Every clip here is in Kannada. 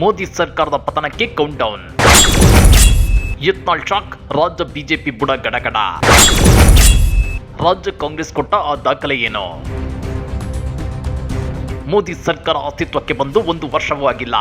ಮೋದಿ ಸರ್ಕಾರದ ಪತನಕ್ಕೆ ಕೌಂಟ್ ಡೌನ್ ಯತ್ನಾಳ್ ಶಾಕ್, ರಾಜ್ಯ ಬಿಜೆಪಿ ಬುಡ ಗಡಗಡ. ರಾಜ್ಯ ಕಾಂಗ್ರೆಸ್ ಕೊಟ್ಟ ಆ ದಾಖಲೆ ಏನು? ಮೋದಿ ಸರ್ಕಾರ ಅಸ್ತಿತ್ವಕ್ಕೆ ಬಂದು ಒಂದು ವರ್ಷವೂ ಆಗಿಲ್ಲ.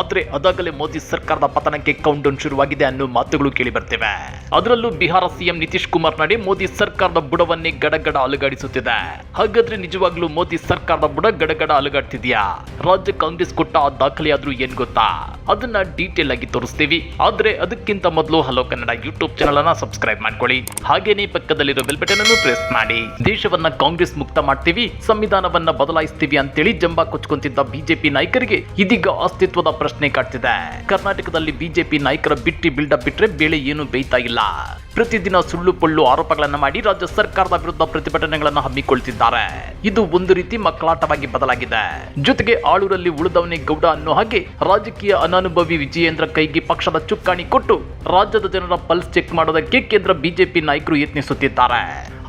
ಆದ್ರೆ ಅದಾಗಲೇ ಮೋದಿ ಸರ್ಕಾರದ ಪತನಕ್ಕೆ ಕೌಂಟ್ ಶುರುವಾಗಿದೆ ಅನ್ನೋ ಮಾತುಗಳು ಕೇಳಿ ಬರ್ತಿವೆ. ಅದರಲ್ಲೂ ಬಿಹಾರ ಸಿಎಂ ನಿತೀಶ್ ಕುಮಾರ್ ನಡಿ ಮೋದಿ ಸರ್ಕಾರದ ಬುಡವನ್ನೇ ಗಡಗಡ ಅಲುಗಾಡಿಸುತ್ತಿದೆ. ಹಾಗಾದ್ರೆ ನಿಜವಾಗ್ಲೂ ಮೋದಿ ಸರ್ಕಾರದ ಬುಡ ಗಡಗಡ ಅಲುಗಾಡ್ತಿದ್ಯಾ? ರಾಜ್ಯ ಕಾಂಗ್ರೆಸ್ ಕೊಟ್ಟ ಆ ದಾಖಲೆಯಾದ್ರೂ ಏನ್ ಗೊತ್ತಾ? ಅದನ್ನ ಡೀಟೇಲ್ ಆಗಿ ತೋರಿಸ್ತೀವಿ. ಆದ್ರೆ ಅದಕ್ಕಿಂತ ಮೊದಲು ಹಲೋ ಕನ್ನಡ ಯೂಟ್ಯೂಬ್ ಚಾನಲ್ ಅನ್ನ ಸಬ್ಸ್ಕ್ರೈಬ್ ಮಾಡ್ಕೊಳ್ಳಿ. ಹಾಗೇನೇ ಪಕ್ಕದಲ್ಲಿರೋ ಬೆಲ್ ಬಟನ್ ಅನ್ನು ಪ್ರೆಸ್ ಮಾಡಿ. ದೇಶವನ್ನ ಕಾಂಗ್ರೆಸ್ ಮುಕ್ತ ಮಾಡ್ತೀವಿ, ಸಂವಿಧಾನವನ್ನ ಬದಲಾಯಿಸ್ತೀವಿ ಅಂತೇಳಿ ಜಂಬ ಕೊಚ್ಕೊಂತಿದ್ದ ಬಿಜೆಪಿ ನಾಯಕರಿಗೆ ಇದೀಗ ಅಸ್ತಿತ್ವದ ಪ್ರಶ್ನೆ ಕಾಡ್ತಿದೆ. ಕರ್ನಾಟಕದಲ್ಲಿ ಬಿಜೆಪಿ ನಾಯಕರ ಬಿಟ್ಟಿ ಬಿಲ್ಡಪ್ ಬಿಟ್ರೆ ಬೆಳೆ ಏನು ಬೇಯ್ತಾ ಇಲ್ಲ. ಪ್ರತಿದಿನ ಸುಳ್ಳು ಪೊಳ್ಳು ಆರೋಪಗಳನ್ನು ಮಾಡಿ ರಾಜ್ಯ ಸರ್ಕಾರದ ವಿರುದ್ಧ ಪ್ರತಿಭಟನೆಗಳನ್ನು ಹಮ್ಮಿಕೊಳ್ತಿದ್ದಾರೆ. ಇದು ಒಂದು ರೀತಿ ಮಕ್ಕಳಾಟವಾಗಿ ಬದಲಾಗಿದೆ. ಜೊತೆಗೆ ಆಳೂರಲ್ಲಿ ಉಳಿದವನೇ ಗೌಡ ಅನ್ನೋ ಹಾಗೆ ರಾಜಕೀಯ ಅನಾನುಭವಿ ವಿಜಯೇಂದ್ರ ಕೈಗೆ ಪಕ್ಷದ ಚುಕ್ಕಾಣಿ ಕೊಟ್ಟು ರಾಜ್ಯದ ಜನರ ಪಲ್ಸ್ ಚೆಕ್ ಮಾಡೋದಕ್ಕೆ ಕೇಂದ್ರ ಬಿಜೆಪಿ ನಾಯಕರು ಯತ್ನಿಸುತ್ತಿದ್ದಾರೆ.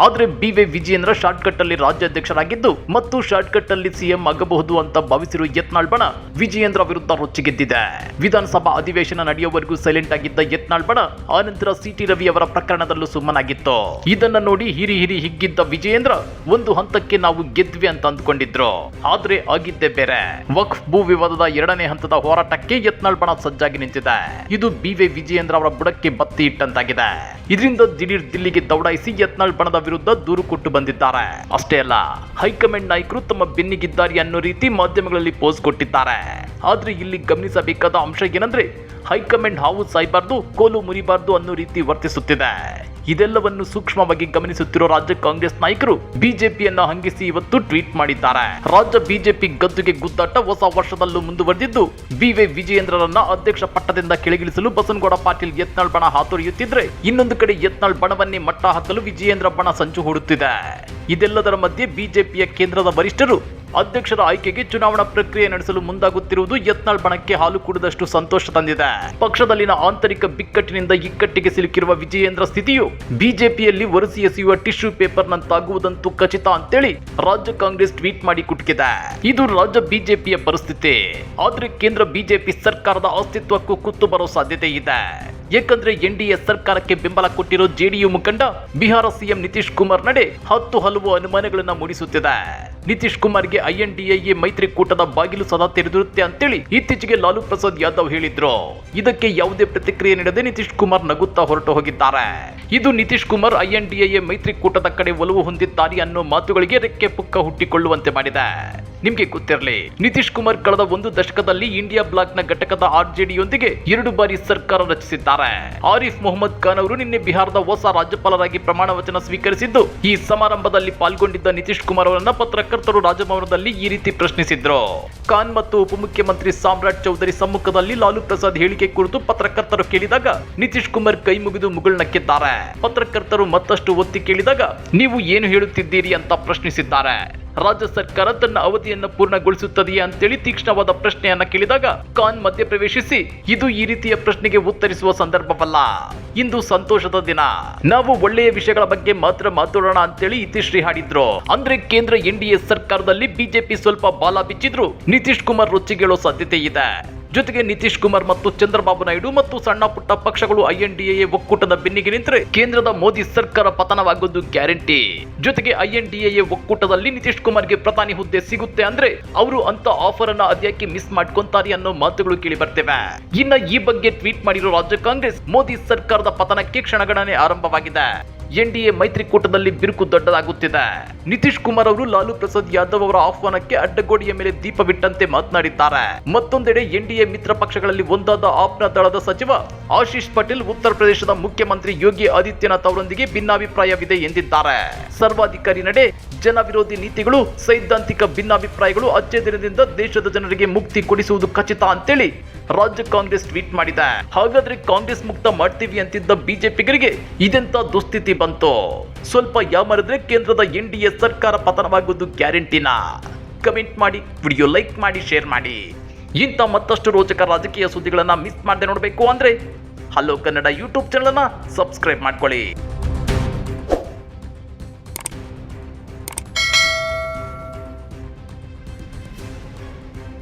ಆದ್ರೆ ಬಿ ವಿಜೇಂದ್ರ ವಿಜಯೇಂದ್ರ ಶಾರ್ಟ್ಕಟ್ ಅಲ್ಲಿ ರಾಜ್ಯಾಧ್ಯಕ್ಷರಾಗಿದ್ದು ಮತ್ತು ಶಾರ್ಟ್ಕಟ್ ಅಲ್ಲಿ ಸಿಎಂ ಆಗಬಹುದು ಅಂತ ಭಾವಿಸಿರುವ ಯತ್ನಾಳ್ ಬಣ ವಿಜಯೇಂದ್ರ ವಿರುದ್ಧ ರೊಚ್ಚಿಗೆದ್ದಿದೆ. ವಿಧಾನಸಭಾ ಅಧಿವೇಶನ ನಡೆಯುವವರೆಗೂ ಸೈಲೆಂಟ್ ಆಗಿದ್ದ ಯತ್ನಾಳ್ ಬಣ ಆನಂತರ ಸಿಟಿ ರವಿ ಅವರ ಪ್ರಕರಣದಲ್ಲೂ ಸುಮ್ಮನಾಗಿತ್ತು? ಇದನ್ನ ನೋಡಿ ಹಿರಿ ಹಿರಿ ಹಿಗ್ಗಿದ್ದ ವಿಜಯೇಂದ್ರ ಒಂದು ಹಂತಕ್ಕೆ ನಾವು ಗೆದ್ವಿ ಅಂತ ಅಂದ್ಕೊಂಡಿದ್ರು. ಆದ್ರೆ ಆಗಿದ್ದೆ ಬೇರೆ. ವಕ್ಫ್ ಭೂ ವಿವಾದದ ಎರಡನೇ ಹಂತದ ಹೋರಾಟಕ್ಕೆ ಯತ್ನಾಳ್ ಬಣ ಸಜ್ಜಾಗಿ ನಿಂತಿದೆ. ಇದು ಬಿ ವಿ ವಿಜಯೇಂದ್ರ ಅವರ ಬುಡಕ್ಕೆ ಬತ್ತಿ ಇಟ್ಟಂತಾಗಿದೆ. ಇದರಿಂದ ದಿಢೀರ್ ದಿಲ್ಲಿಗೆ ದೌಡಾಯಿಸಿ ಯತ್ನಾಳ್ ಬಣದ ವಿರುದ್ಧ ದೂರು ಕೊಟ್ಟು ಬಂದಿದ್ದಾರೆ. ಅಷ್ಟೇ ಅಲ್ಲ, ಹೈಕಮಾಂಡ್ ನಾಯಕರು ತಮ್ಮ ಬೆನ್ನಿಗಿದ್ದಾರೆ ಅನ್ನೋ ರೀತಿ ಮಾಧ್ಯಮಗಳಲ್ಲಿ ಪೋಸ್ ಕೊಟ್ಟಿದ್ದಾರೆ. ಆದ್ರೆ ಇಲ್ಲಿ ಗಮನಿಸಬೇಕಾದ ಅಂಶ ಏನಂದ್ರೆ ಹೈಕಮಾಂಡ್ ಹಾವು ಸಾಯ್ಬಾರ್ದು, ಕೋಲು ಮುರಿಬಾರ್ದು ಅನ್ನೋ ರೀತಿ ವರ್ತಿಸುತ್ತಿದೆ. ಇದೆಲ್ಲವನ್ನು ಸೂಕ್ಷ್ಮವಾಗಿ ಗಮನಿಸುತ್ತಿರುವ ರಾಜ್ಯ ಕಾಂಗ್ರೆಸ್ ನಾಯಕರು ಬಿಜೆಪಿಯನ್ನ ಹಂಗಿಸಿ ಇವತ್ತು ಟ್ವೀಟ್ ಮಾಡಿದ್ದಾರೆ. ರಾಜ್ಯ ಬಿಜೆಪಿ ಗದ್ದುಗೆ ಗುದ್ದಾಟ ಹೊಸ ವರ್ಷದಲ್ಲೂ ಮುಂದುವರೆದಿದ್ದು ಬಿ ವೈ ವಿಜಯೇಂದ್ರರನ್ನ ಅಧ್ಯಕ್ಷ ಪಟ್ಟದಿಂದ ಕೆಳಗಿಳಿಸಲು ಬಸನಗೌಡ ಪಾಟೀಲ್ ಯತ್ನಾಳ್ ಬಣ ಹಾತೊರೆಯುತ್ತಿದ್ರೆ, ಇನ್ನೊಂದು ಕಡೆ ಯತ್ನಾಳ್ ಬಣವನ್ನೇ ಮಟ್ಟ ಹಾಕಲು ವಿಜಯೇಂದ್ರ ಬಣ ಸಂಚು ಹೂಡುತ್ತಿದೆ. ಇದೆಲ್ಲದರ ಮಧ್ಯೆ ಬಿಜೆಪಿಯ ಕೇಂದ್ರದ ವರಿಷ್ಠರು ಅಧ್ಯಕ್ಷರ ಆಯ್ಕೆಗೆ ಚುನಾವಣಾ ಪ್ರಕ್ರಿಯೆ ನಡೆಸಲು ಮುಂದಾಗುತ್ತಿರುವುದು ಯತ್ನಾಳ್ ಬಣಕ್ಕೆ ಹಾಲು ಕುಡಿದಷ್ಟು ಸಂತೋಷ ತಂದಿದೆ. ಪಕ್ಷದಲ್ಲಿನ ಆಂತರಿಕ ಬಿಕ್ಕಟ್ಟಿನಿಂದ ಇಕ್ಕಟ್ಟಿಗೆ ಸಿಲುಕಿರುವ ವಿಜಯೇಂದ್ರ ಸ್ಥಿತಿಯು ಬಿಜೆಪಿಯಲ್ಲಿ ಒರೆಸಿ ಎಸೆಯುವ ಟಿಶ್ಯೂ ಪೇಪರ್ ನಂತಾಗುವುದಂತೂ ಖಚಿತ ಅಂತೇಳಿ ರಾಜ್ಯ ಕಾಂಗ್ರೆಸ್ ಟ್ವೀಟ್ ಮಾಡಿ ಕುಟುಕಿದೆ. ಇದು ರಾಜ್ಯ ಬಿಜೆಪಿಯ ಪರಿಸ್ಥಿತಿ. ಆದ್ರೆ ಕೇಂದ್ರ ಬಿಜೆಪಿ ಸರ್ಕಾರದ ಅಸ್ತಿತ್ವಕ್ಕೂ ಕುತ್ತು ಬರೋ ಸಾಧ್ಯತೆ ಇದೆ. ಯಾಕಂದ್ರೆ ಎನ್ಡಿಎ ಸರ್ಕಾರಕ್ಕೆ ಬೆಂಬಲ ಕೊಟ್ಟಿರೋ ಜೆಡಿಯು ಮುಖಂಡ ಬಿಹಾರ ಸಿಎಂ ನಿತೀಶ್ ಕುಮಾರ್ ನಡೆ ಹತ್ತು ಹಲವು ಅನುಮಾನಗಳನ್ನ ಮೂಡಿಸುತ್ತಿದೆ. ನಿತೀಶ್ ಕುಮಾರ್ಗೆ ಐಎನ್ಡಿಎ ಮೈತ್ರಿಕೂಟದ ಬಾಗಿಲು ಸದಾ ತೆರೆದಿರುತ್ತೆ ಅಂತೇಳಿ ಇತ್ತೀಚೆಗೆ ಲಾಲು ಪ್ರಸಾದ್ ಯಾದವ್ ಹೇಳಿದ್ರು. ಇದಕ್ಕೆ ಯಾವುದೇ ಪ್ರತಿಕ್ರಿಯೆ ನೀಡದೆ ನಿತೀಶ್ ಕುಮಾರ್ ನಗುತ್ತಾ ಹೊರಟು ಹೋಗಿದ್ದಾರೆ. ಇದು ನಿತೀಶ್ ಕುಮಾರ್ ಐಎನ್ಡಿಎ ಮೈತ್ರಿಕೂಟದ ಕಡೆ ಒಲವು ಹೊಂದಿದ್ದಾರೆ ಅನ್ನೋ ಮಾತುಗಳಿಗೆ ರೆಕ್ಕೆ ಪುಕ್ಕ ಹುಟ್ಟಿಕೊಳ್ಳುವಂತೆ ಮಾಡಿದೆ. ನಿಮ್ಗೆ ಗೊತ್ತಿರಲಿ, ನಿತೀಶ್ ಕುಮಾರ್ ಕಳೆದ ಒಂದು ದಶಕದಲ್ಲಿ ಇಂಡಿಯಾ ಬ್ಲಾಕ್ನ ಘಟಕದ ಆರ್ಜೆಡಿಯೊಂದಿಗೆ ಎರಡು ಬಾರಿ ಸರ್ಕಾರ ರಚಿಸಿದ್ದಾರೆ. ಆರಿಫ್ ಮೊಹಮ್ಮದ್ ಖಾನ್ ಅವರು ನಿನ್ನೆ ಬಿಹಾರದ ಹೊಸ ರಾಜ್ಯಪಾಲರಾಗಿ ಪ್ರಮಾಣ ವಚನ ಸ್ವೀಕರಿಸಿದ್ದು, ಈ ಸಮಾರಂಭದಲ್ಲಿ ಪಾಲ್ಗೊಂಡಿದ್ದ ನಿತೀಶ್ ಕುಮಾರ್ ಅವರನ್ನ ಪತ್ರಕರ್ತರು ರಾಜಭವನದಲ್ಲಿ ಈ ರೀತಿ ಪ್ರಶ್ನಿಸಿದ್ರು. ಖಾನ್ ಮತ್ತು ಉಪಮುಖ್ಯಮಂತ್ರಿ ಸಾಮ್ರಾಟ್ ಚೌಧರಿ ಸಮ್ಮುಖದಲ್ಲಿ ಲಾಲು ಪ್ರಸಾದ್ ಹೇಳಿಕೆ ಕುರಿತು ಪತ್ರಕರ್ತರು ಕೇಳಿದಾಗ, ನಿತೀಶ್ ಕುಮಾರ್ ಕೈ ಮುಗಿದು ಮುಗುಳ್ನಕ್ಕಿದ್ದಾರೆ ಪತ್ರಕರ್ತರು ಮತ್ತಷ್ಟು ಒತ್ತಿ ಕೇಳಿದಾಗ, ನೀವು ಏನು ಹೇಳುತ್ತಿದ್ದೀರಿ ಅಂತ ಪ್ರಶ್ನಿಸಿದ್ದಾರೆ. ರಾಜ್ಯ ಸರ್ಕಾರ ತನ್ನ ಅವಧಿಯನ್ನು ಪೂರ್ಣಗೊಳಿಸುತ್ತದೆಯೇ ಅಂತೇಳಿ ತೀಕ್ಷ್ಣವಾದ ಪ್ರಶ್ನೆಯನ್ನ ಕೇಳಿದಾಗ ಖಾನ್ ಮಧ್ಯಪ್ರವೇಶಿಸಿ, ಇದು ಈ ರೀತಿಯ ಪ್ರಶ್ನೆಗೆ ಉತ್ತರಿಸುವ ಸಂದರ್ಭವಲ್ಲ. ಇಂದು ಸಂತೋಷದ ದಿನ. ನಾವು ಒಳ್ಳೆಯ ವಿಷಯಗಳ ಬಗ್ಗೆ ಮಾತ್ರ ಮಾತಾಡೋಣ ಅಂತೇಳಿ ಇತಿಶ್ರೀ ಹಾಡಿದ್ರು. ಅಂದ್ರೆ ಕೇಂದ್ರ ಎನ್ ಸರ್ಕಾರದಲ್ಲಿ ಬಿಜೆಪಿ ಸ್ವಲ್ಪ ಬಾಲ ಬಿಚ್ಚಿದ್ರು ನಿತೀಶ್ ಕುಮಾರ್ ರೊಚ್ಚಿಗೇಳೋ ಸಾಧ್ಯತೆ ಇದೆ. ಜೊತೆಗೆ ನಿತೀಶ್ ಕುಮಾರ್ ಮತ್ತು ಚಂದ್ರಬಾಬು ನಾಯ್ಡು ಮತ್ತು ಸಣ್ಣ ಪುಟ್ಟ ಪಕ್ಷಗಳು ಐಎನ್ಡಿಎ ಒಕ್ಕೂಟದ ಬೆನ್ನಿಗೆ ನಿಂತರೆ ಕೇಂದ್ರದ ಮೋದಿ ಸರ್ಕಾರ ಪತನವಾಗೋದು ಗ್ಯಾರಂಟಿ. ಜೊತೆಗೆ ಐಎನ್ಡಿಎ ಒಕ್ಕೂಟದಲ್ಲಿ ನಿತೀಶ್ ಕುಮಾರ್ಗೆ ಪ್ರಧಾನಿ ಹುದ್ದೆ ಸಿಗುತ್ತೆ ಅಂದ್ರೆ ಅವರು ಅಂತ ಆಫರ್ ಅನ್ನ ಅದ್ಯಾಕೆ ಮಿಸ್ ಮಾಡ್ಕೊಂತಾರೆ ಅನ್ನೋ ಮಾತುಗಳು ಕೇಳಿ ಬರ್ತೇವೆ. ಇನ್ನ ಈ ಬಗ್ಗೆ ಟ್ವೀಟ್ ಮಾಡಿರೋ ರಾಜ್ಯ ಕಾಂಗ್ರೆಸ್ ಮೋದಿ ಸರ್ಕಾರದ ಪತನಕ್ಕೆ ಕ್ಷಣಗಣನೆ ಆರಂಭವಾಗಿದೆ. ಎನ್ಡಿಎ ಮೈತ್ರಿಕೂಟದಲ್ಲಿ ಬಿರುಕು ದೊಡ್ಡದಾಗುತ್ತಿದೆ. ನಿತೀಶ್ ಕುಮಾರ್ ಅವರು ಲಾಲು ಪ್ರಸಾದ್ ಯಾದವ್ ಅವರ ಆಹ್ವಾನಕ್ಕೆ ಅಡ್ಡಗೋಡೆಯ ಮೇಲೆ ದೀಪ ಬಿಟ್ಟಂತೆ ಮಾತನಾಡಿದ್ದಾರೆ. ಮತ್ತೊಂದೆಡೆ ಎನ್ಡಿಎ ಮಿತ್ರ ಪಕ್ಷಗಳಲ್ಲಿ ಒಂದಾದ ಆಪ್ನ ದಳದ ಸಚಿವ ಆಶೀಶ್ ಪಟೇಲ್ ಉತ್ತರ ಪ್ರದೇಶದ ಮುಖ್ಯಮಂತ್ರಿ ಯೋಗಿ ಆದಿತ್ಯನಾಥ್ ಅವರೊಂದಿಗೆ ಭಿನ್ನಾಭಿಪ್ರಾಯವಿದೆ ಎಂದಿದ್ದಾರೆ. ಸರ್ವಾಧಿಕಾರಿ ನಡೆ ಜನ ವಿರೋಧಿ ನೀತಿಗಳು, ಸೈದ್ಧಾಂತಿಕ ಭಿನ್ನಾಭಿಪ್ರಾಯಗಳು ಅಚ್ಚೆ ದಿನದಿಂದ ದೇಶದ ಜನರಿಗೆ ಮುಕ್ತಿ ಕೊಡಿಸುವುದು ಖಚಿತ ಅಂತೇಳಿ ರಾಜ್ಯ ಕಾಂಗ್ರೆಸ್ ಟ್ವೀಟ್ ಮಾಡಿದೆ. ಹಾಗಾದ್ರೆ ಕಾಂಗ್ರೆಸ್ ಮುಕ್ತ ಮಾಡ್ತೀವಿ ಅಂತಿದ್ದ ಬಿಜೆಪಿಗರಿಗೆ ಇದೆಂತ ದುಸ್ಥಿತಿ ಬಂತು? ಸ್ವಲ್ಪ ಯಾಮರಿದ್ರೆ ಕೇಂದ್ರದ ಎನ್ ಡಿ ಎ ಸರ್ಕಾರ ಪತನವಾಗುವುದು ಗ್ಯಾರಂಟಿನ? ಕಮೆಂಟ್ ಮಾಡಿ, ವಿಡಿಯೋ ಲೈಕ್ ಮಾಡಿ, ಶೇರ್ ಮಾಡಿ. ಇಂಥ ಮತ್ತಷ್ಟು ರೋಚಕ ರಾಜಕೀಯ ಸುದ್ದಿಗಳನ್ನ ಮಿಸ್ ಮಾಡದೆ ನೋಡಬೇಕು ಅಂದ್ರೆ ಹಲೋ ಕನ್ನಡ ಯೂಟ್ಯೂಬ್ ಚಾನಲ್ ಅನ್ನ ಸಬ್ಸ್ಕ್ರೈಬ್ ಮಾಡ್ಕೊಳ್ಳಿ.